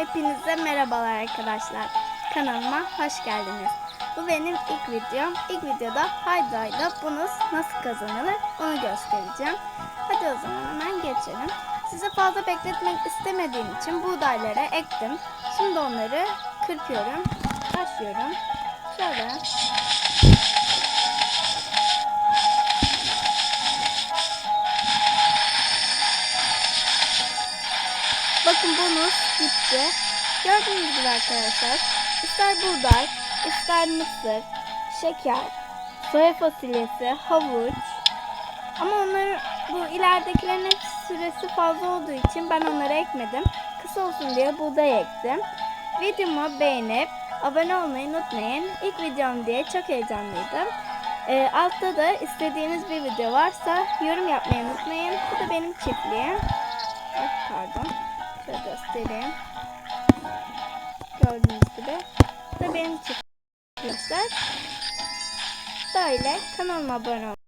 Hepinize merhabalar arkadaşlar. Kanalıma hoş geldiniz. Bu benim ilk videom. İlk videoda Hayda'yla bonus nasıl kazanılır onu göstereceğim. Hadi o zaman hemen geçelim. Sizi fazla bekletmek istemediğim için buğdayları ektim. Şimdi onları kırpıyorum. Başlıyorum. Şöyle. Bakın bonus gitti. Gördüğünüz gibi arkadaşlar. ister buğday, ister mısır, şeker, soya fasulyesi, havuç. Ama onları bu ileridekilerin hepsi süresi fazla olduğu için ben onları ekmedim. Kısa olsun diye buğday ektim. Videomu beğenip abone olmayı unutmayın. İlk videom diye çok heyecanlıydım. Ee, altta da istediğiniz bir video varsa yorum yapmayı unutmayın. Bu da benim çiftliğim. Ay, pardon. Şöyle göstereyim. Gördüğünüz gibi. Da benim arkadaşlar. Böyle kanalıma abone olmayı